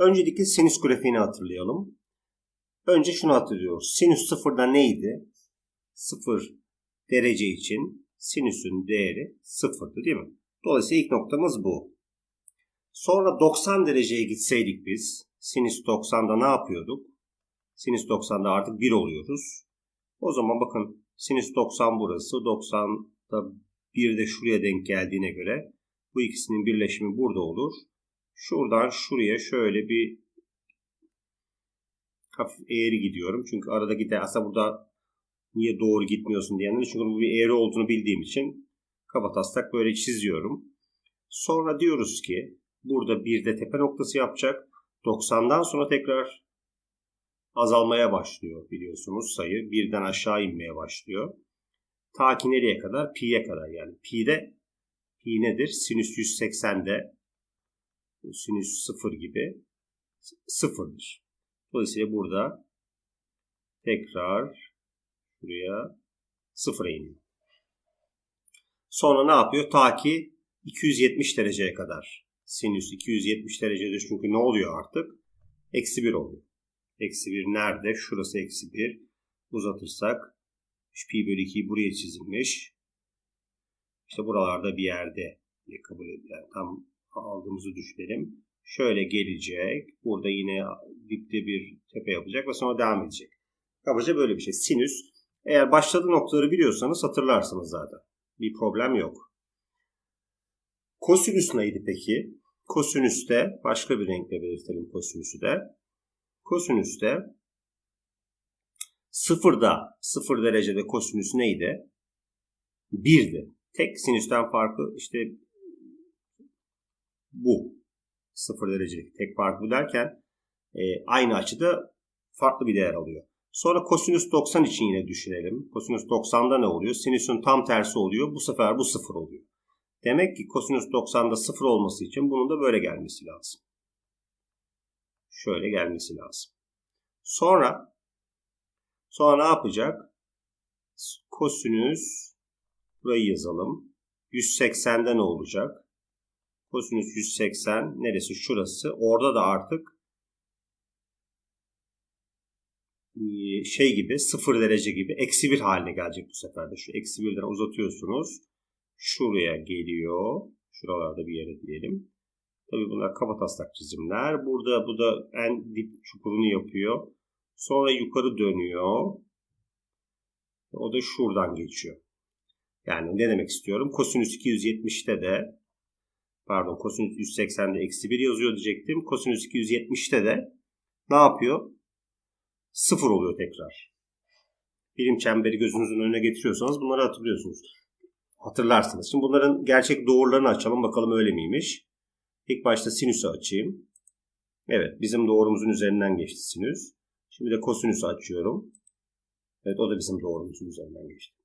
Öncelikle sinüs grafiğini hatırlayalım. Önce şunu hatırlıyoruz. Sinüs sıfırda neydi? Sıfır derece için sinüsün değeri sıfırdı değil mi? Dolayısıyla ilk noktamız bu. Sonra 90 dereceye gitseydik biz, sinüs 90'da ne yapıyorduk? Sinüs 90'da artık 1 oluyoruz. O zaman bakın sinüs 90 burası, 90'da 1 de şuraya denk geldiğine göre bu ikisinin birleşimi burada olur. Şuradan şuraya şöyle bir hafif eğri gidiyorum. Çünkü arada gider. Aslında burada niye doğru gitmiyorsun diyenler. Çünkü bu bir eğri olduğunu bildiğim için kabataslak böyle çiziyorum. Sonra diyoruz ki burada bir de tepe noktası yapacak. 90'dan sonra tekrar azalmaya başlıyor biliyorsunuz sayı. Birden aşağı inmeye başlıyor. Ta ki nereye kadar? Pi'ye kadar yani. Pi'de pi nedir? Sinüs 180'de sinüs 0 gibi sıfırdır. Dolayısıyla burada tekrar buraya sıfıra iniyor. Sonra ne yapıyor? Ta ki 270 dereceye kadar. Sinüs 270 derecedir çünkü ne oluyor artık? Eksi 1 oluyor. Eksi 1 nerede? Şurası eksi 1. Uzatırsak pi bölü 2 buraya çizilmiş. İşte buralarda bir yerde kabul edilen tam aldığımızı düşünelim. Şöyle gelecek. Burada yine dipte bir tepe yapacak ve sonra devam edecek. Kabaca böyle bir şey. Sinüs. Eğer başladığı noktaları biliyorsanız hatırlarsınız zaten. Bir problem yok. Kosinüs neydi peki? Kosinüste başka bir renkle belirtelim kosinüsü de. Kosinüste sıfırda, sıfır derecede kosinüs neydi? Birdi. Tek sinüsten farkı işte bu. Sıfır derecelik tek fark bu derken e, aynı açıda farklı bir değer alıyor. Sonra kosinüs 90 için yine düşünelim. Kosinüs 90'da ne oluyor? Sinüsün tam tersi oluyor. Bu sefer bu sıfır oluyor. Demek ki kosinüs 90'da sıfır olması için bunun da böyle gelmesi lazım. Şöyle gelmesi lazım. Sonra sonra ne yapacak? Kosinüs burayı yazalım. 180'de ne olacak? Kosinüs 180 neresi? Şurası. Orada da artık şey gibi sıfır derece gibi eksi bir haline gelecek bu sefer de. Şu eksi birden uzatıyorsunuz. Şuraya geliyor. Şuralarda bir yere diyelim. Tabi bunlar kabataslak çizimler. Burada bu da en dip çukurunu yapıyor. Sonra yukarı dönüyor. O da şuradan geçiyor. Yani ne demek istiyorum? Kosinüs 270'te de pardon kosinüs 180'de eksi 1 yazıyor diyecektim. Kosinüs 270'te de ne yapıyor? Sıfır oluyor tekrar. Birim çemberi gözünüzün önüne getiriyorsanız bunları hatırlıyorsunuz. Hatırlarsınız. Şimdi bunların gerçek doğrularını açalım bakalım öyle miymiş. İlk başta sinüsü açayım. Evet bizim doğrumuzun üzerinden geçti sinüs. Şimdi de kosinüsü açıyorum. Evet o da bizim doğrumuzun üzerinden geçti.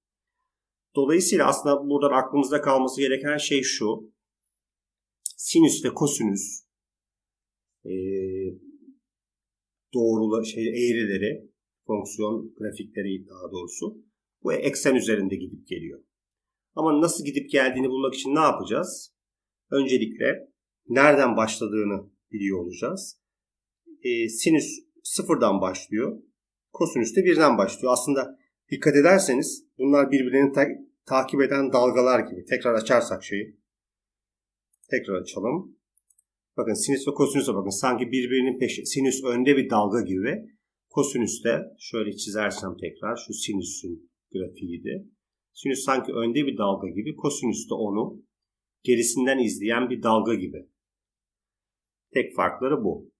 Dolayısıyla aslında buradan aklımızda kalması gereken şey şu sinüs ve kosinüs e, doğrula şey eğrileri fonksiyon grafikleri daha doğrusu bu eksen üzerinde gidip geliyor. Ama nasıl gidip geldiğini bulmak için ne yapacağız? Öncelikle nereden başladığını biliyor olacağız. E, sinüs sıfırdan başlıyor. Kosinüs de birden başlıyor. Aslında dikkat ederseniz bunlar birbirlerini ta- takip eden dalgalar gibi. Tekrar açarsak şeyi. Tekrar açalım. Bakın sinüs ve kosinüse bakın. Sanki birbirinin peşi. Sinüs önde bir dalga gibi. Kosinüs de şöyle çizersem tekrar şu sinüsün grafiğiydi. Sinüs sanki önde bir dalga gibi. Kosinüs de onu gerisinden izleyen bir dalga gibi. Tek farkları bu.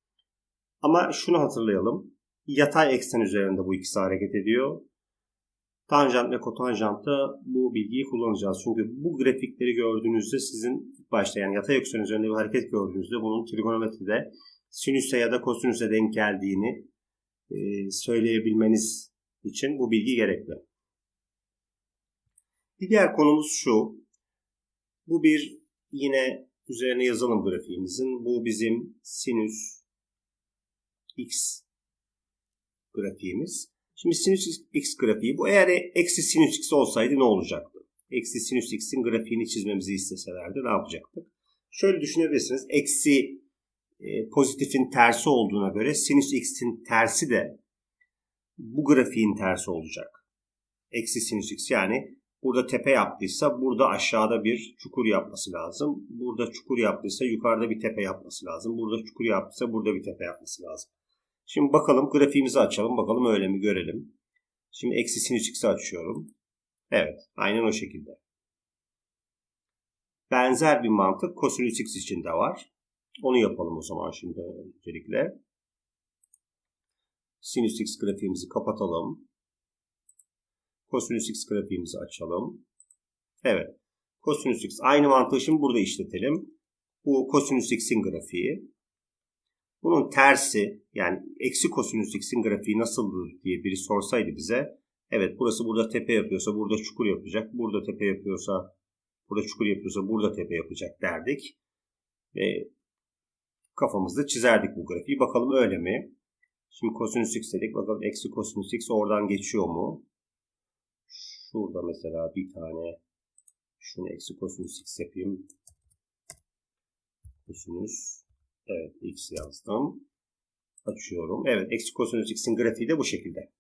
Ama şunu hatırlayalım. Yatay eksen üzerinde bu ikisi hareket ediyor. Tanjant ve kotanjantta bu bilgiyi kullanacağız. Çünkü bu grafikleri gördüğünüzde sizin başta yani yatay eksen üzerinde bir hareket gördüğünüzde bunun trigonometride sinüse ya da kosinüse denk geldiğini e, söyleyebilmeniz için bu bilgi gerekli. Bir diğer konumuz şu. Bu bir yine üzerine yazalım grafiğimizin. Bu bizim sinüs x grafiğimiz. Şimdi sinüs x grafiği bu eğer eksi sinüs x olsaydı ne olacaktı? Eksi sinüs x'in grafiğini çizmemizi isteselerdi ne yapacaktık? Şöyle düşünebilirsiniz. Eksi e, pozitifin tersi olduğuna göre sinüs x'in tersi de bu grafiğin tersi olacak. Eksi sinüs x yani burada tepe yaptıysa burada aşağıda bir çukur yapması lazım. Burada çukur yaptıysa yukarıda bir tepe yapması lazım. Burada çukur yaptıysa burada bir tepe yapması lazım. Şimdi bakalım grafiğimizi açalım. Bakalım öyle mi görelim. Şimdi eksi sinüs x'i açıyorum. Evet aynen o şekilde. Benzer bir mantık kosinüs x için de var. Onu yapalım o zaman şimdi öncelikle. Sinüs x grafiğimizi kapatalım. Kosinüs x grafiğimizi açalım. Evet. Kosinüs x aynı mantığı şimdi burada işletelim. Bu kosinüs x'in grafiği. Bunun tersi yani eksi kosinüs x'in grafiği nasıldır diye biri sorsaydı bize. Evet burası burada tepe yapıyorsa burada çukur yapacak. Burada tepe yapıyorsa burada çukur yapıyorsa burada tepe yapacak derdik. Ve kafamızda çizerdik bu grafiği. Bakalım öyle mi? Şimdi kosinüs x dedik. Bakalım eksi kosinüs x oradan geçiyor mu? Şurada mesela bir tane şunu eksi kosinüs x yapayım. Kosinüs evet x yazdım. Açıyorum. Evet eksi kosinüs x'in grafiği de bu şekilde.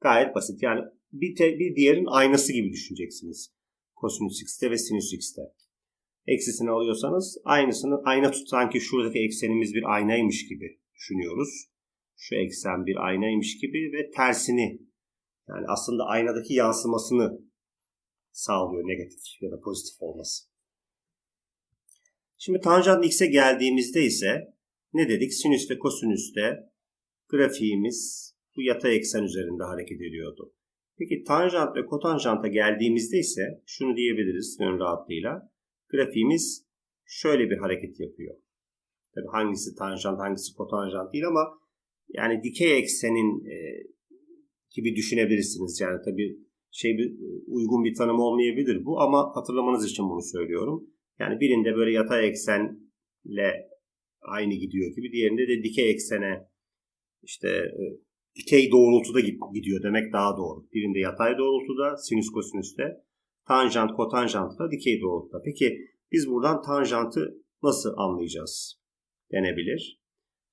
Gayet basit. Yani bir, te, bir diğerin aynası gibi düşüneceksiniz. Kosinüs x'te ve sinüs x'te. Eksisini alıyorsanız aynısını ayna tut sanki şuradaki eksenimiz bir aynaymış gibi düşünüyoruz. Şu eksen bir aynaymış gibi ve tersini yani aslında aynadaki yansımasını sağlıyor negatif ya da pozitif olması. Şimdi tanjant x'e geldiğimizde ise ne dedik? Sinüs ve kosinüste grafiğimiz bu yatay eksen üzerinde hareket ediyordu. Peki tanjant ve kotanjanta geldiğimizde ise şunu diyebiliriz gönül rahatlığıyla. Grafiğimiz şöyle bir hareket yapıyor. Tabi hangisi tanjant hangisi kotanjant değil ama yani dikey eksenin e, gibi düşünebilirsiniz. Yani tabi şey bir uygun bir tanım olmayabilir bu ama hatırlamanız için bunu söylüyorum. Yani birinde böyle yatay eksenle aynı gidiyor gibi diğerinde de dikey eksene işte e, dikey doğrultuda gidiyor demek daha doğru. Birinde yatay doğrultuda sinüs kosinüste tanjant kotanjant da dikey doğrultuda. Peki biz buradan tanjantı nasıl anlayacağız denebilir.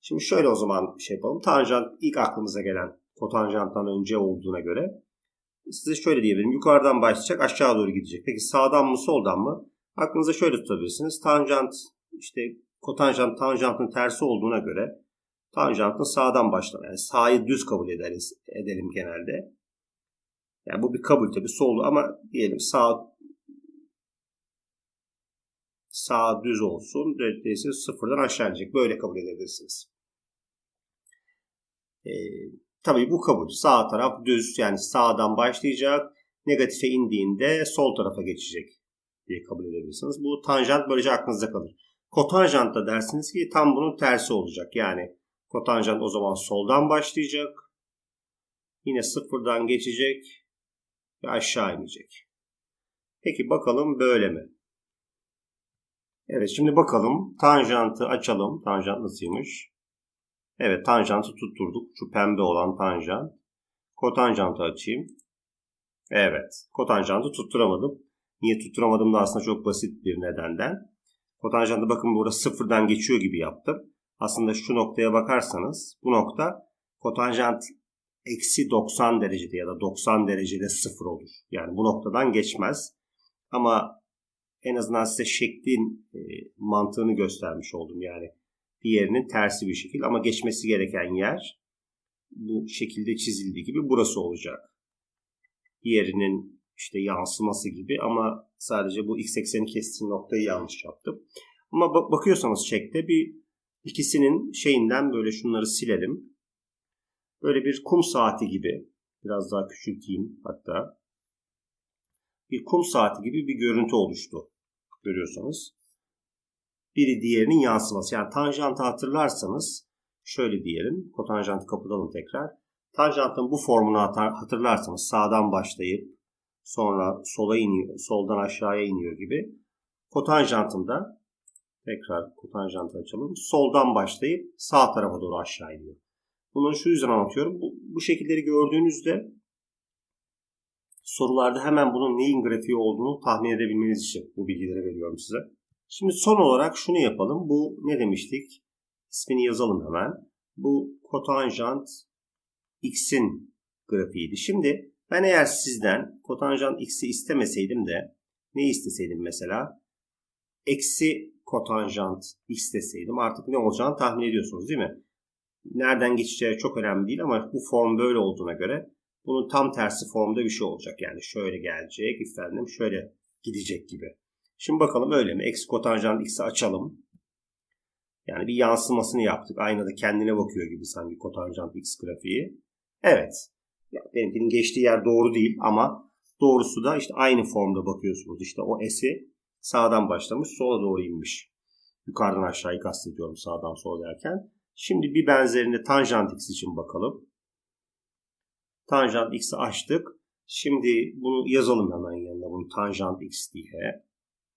Şimdi şöyle o zaman şey yapalım. Tanjant ilk aklımıza gelen kotanjanttan önce olduğuna göre size şöyle diyebilirim. Yukarıdan başlayacak aşağı doğru gidecek. Peki sağdan mı soldan mı? Aklınıza şöyle tutabilirsiniz. Tanjant işte kotanjant tanjantın tersi olduğuna göre tanjantın sağdan başlama. Yani sağı düz kabul ederiz, edelim genelde. Yani bu bir kabul tabi soldu ama diyelim sağ sağ düz olsun. Dolayısıyla sıfırdan aşağı inecek. Böyle kabul edebilirsiniz. Ee, tabii bu kabul. Sağ taraf düz yani sağdan başlayacak. Negatife indiğinde sol tarafa geçecek diye kabul edebilirsiniz. Bu tanjant böylece aklınızda kalır. Kotanjant da dersiniz ki tam bunun tersi olacak. Yani kotanjant o zaman soldan başlayacak. Yine sıfırdan geçecek ve aşağı inecek. Peki bakalım böyle mi? Evet şimdi bakalım. Tanjantı açalım. Tanjant nasılmış? Evet tanjantı tutturduk. Şu pembe olan tanjant. Kotanjantı açayım. Evet. Kotanjantı tutturamadım. Niye tutturamadım da aslında çok basit bir nedenden. Kotanjantı bakın burada sıfırdan geçiyor gibi yaptım. Aslında şu noktaya bakarsanız bu nokta kotanjant eksi 90 derecede ya da 90 derecede sıfır olur. Yani bu noktadan geçmez. Ama en azından size şeklin e, mantığını göstermiş oldum. Yani diğerinin tersi bir şekil ama geçmesi gereken yer bu şekilde çizildiği gibi burası olacak. Diğerinin işte yansıması gibi ama sadece bu x ekseni kestiğim noktayı yanlış yaptım. Ama bak bakıyorsanız şekte bir ikisinin şeyinden böyle şunları silelim. Böyle bir kum saati gibi biraz daha küçülteyim hatta. Bir kum saati gibi bir görüntü oluştu. Görüyorsanız. Biri diğerinin yansıması. Yani tanjantı hatırlarsanız şöyle diyelim. Kotanjantı kapatalım tekrar. Tanjantın bu formunu hatırlarsanız sağdan başlayıp sonra sola iniyor, soldan aşağıya iniyor gibi. Kotanjantında tekrar kotanjantı açalım. Soldan başlayıp sağ tarafa doğru aşağı iniyor. Bunları şu yüzden anlatıyorum. Bu, bu şekilleri gördüğünüzde sorularda hemen bunun neyin grafiği olduğunu tahmin edebilmeniz için bu bilgileri veriyorum size. Şimdi son olarak şunu yapalım. Bu ne demiştik? ismini yazalım hemen. Bu kotanjant x'in grafiğiydi. Şimdi ben eğer sizden kotanjant x'i istemeseydim de ne isteseydim mesela? Eksi kotanjant x deseydim artık ne olacağını tahmin ediyorsunuz değil mi? Nereden geçeceği çok önemli değil ama bu form böyle olduğuna göre bunun tam tersi formda bir şey olacak. Yani şöyle gelecek efendim şöyle gidecek gibi. Şimdi bakalım öyle mi? Eksi kotanjant x'i açalım. Yani bir yansımasını yaptık. Aynada kendine bakıyor gibi sanki kotanjant x grafiği. Evet. Ya benimkinin geçtiği yer doğru değil ama doğrusu da işte aynı formda bakıyorsunuz. İşte o s'i sağdan başlamış sola doğru inmiş. Yukarıdan aşağıyı kastediyorum sağdan sola derken. Şimdi bir benzerini tanjant x için bakalım. Tanjant x'i açtık. Şimdi bunu yazalım hemen yanına. Bunu tanjant x diye.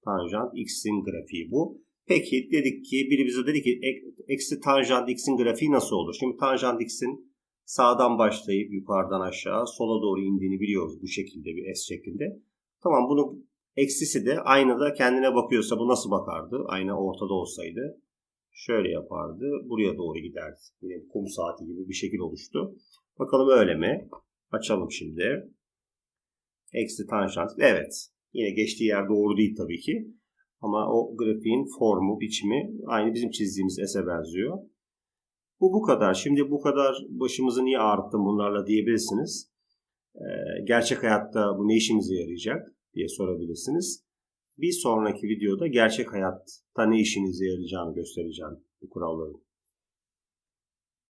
Tanjant x'in grafiği bu. Peki dedik ki biri bize dedi ki eksi tanjant x'in grafiği nasıl olur? Şimdi tanjant x'in sağdan başlayıp yukarıdan aşağı sola doğru indiğini biliyoruz bu şekilde bir S şeklinde. Tamam bunu eksisi de aynada kendine bakıyorsa bu nasıl bakardı? Ayna ortada olsaydı şöyle yapardı. Buraya doğru giderdi. Yine kum saati gibi bir şekil oluştu. Bakalım öyle mi? Açalım şimdi. Eksi tanjant. Evet. Yine geçtiği yer doğru değil tabii ki. Ama o grafiğin formu, biçimi aynı bizim çizdiğimiz S'e benziyor. Bu bu kadar. Şimdi bu kadar başımızı niye ağrıttım bunlarla diyebilirsiniz. Ee, gerçek hayatta bu ne işimize yarayacak diye sorabilirsiniz. Bir sonraki videoda gerçek hayatta ne işinize yarayacağını göstereceğim bu kuralların.